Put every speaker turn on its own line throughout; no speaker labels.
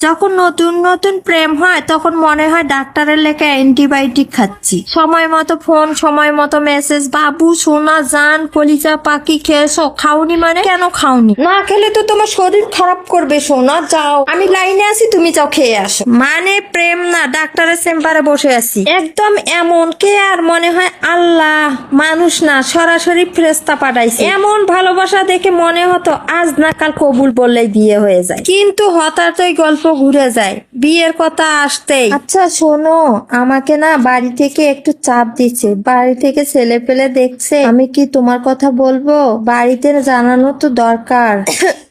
যখন নতুন নতুন প্রেম হয় তখন মনে হয় ডাক্তারের লেখা অ্যান্টিবায়োটিক খাচ্ছি। সময় মতো ফোন সময় মতো মেসেজ বাবু সোনা জান কলিজা পাখি খেয়েছো খাওনি মানে? কেন খাওনি? না খেলে তো তোমার শরীর খারাপ করবে সোনা যাও। আমি লাইনে আছি তুমি যাও খেয়ে আসো। মানে প্রেম না ডাক্তারের চেম্বারে বসে আছি। একদম এমন কে আর মনে হয় আল্লাহ মানুষ না সরাসরি ফ্রেস্তা পাঠাইছে। এমন ভালোবাসা দেখে মনে হতো আজ না কাল কবুল বললেই বিয়ে হয়ে যায়। কিন্তু হঠাৎ ওই গল্প ঘুরে যায়। বিয়ের কথা আসতে আচ্ছা শোনো আমাকে না বাড়ি থেকে একটু চাপ দিচ্ছে। বাড়ি থেকে ছেলে পেলে দেখছে। আমি কি তোমার কথা বলব? বাড়িতে জানানো তো দরকার।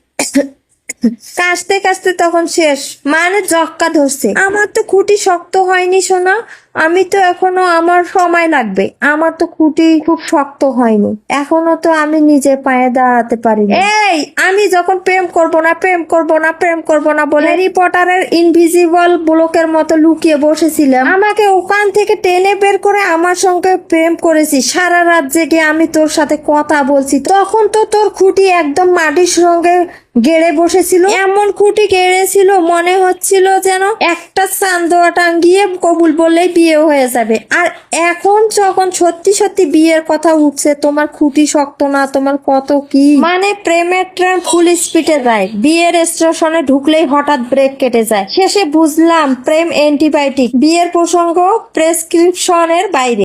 কাশতে কাশতে তখন শেষ। মানে জক্কা ধরছে। আমার তো খুঁটি শক্ত হয়নি শোনা আমি তো এখনও আমার সময় লাগবে। আমার তো খুঁটি খুব শক্ত হয়নি। এখনও তো আমি নিজে পায়ে দাঁড়াতে পারি এই, আমি যখন প্রেম করব না, প্রেম করব না, প্রেম করব না বলে হ্যারি পটারের ইনভিজিবল ব্লকের মতো লুকিয়ে বসেছিলাম। আমাকে ওখান থেকে টেনে বের করে আমার সঙ্গে প্রেম করেছি। সারা রাত জেগে আমি তোর সাথে কথা বলছি। তখন তো তোর খুঁটি একদম মাটির সঙ্গে গেড়ে বসেছিল। এমন খুঁটি গেড়েছিল, মনে হচ্ছিল যেন একটা চান্দোয়া টাঙ্গিয়ে কবুল বললেই বিয়ে হয়ে যাবে। আর এখন যখন সত্যি সত্যি বিয়ের কথা উঠছে, তোমার খুঁটি শক্ত না, তোমার কত কি? মানে প্রেমের ট্রেন ফুল স্পিডে যায়। বিয়ের স্টেশনে ঢুকলেই হঠাৎ ব্রেক কেটে যায়। শেষে বুঝলাম প্রেম অ্যান্টিবায়োটিক। বিয়ের প্রসঙ্গ প্রেসক্রিপশনের বাইরে।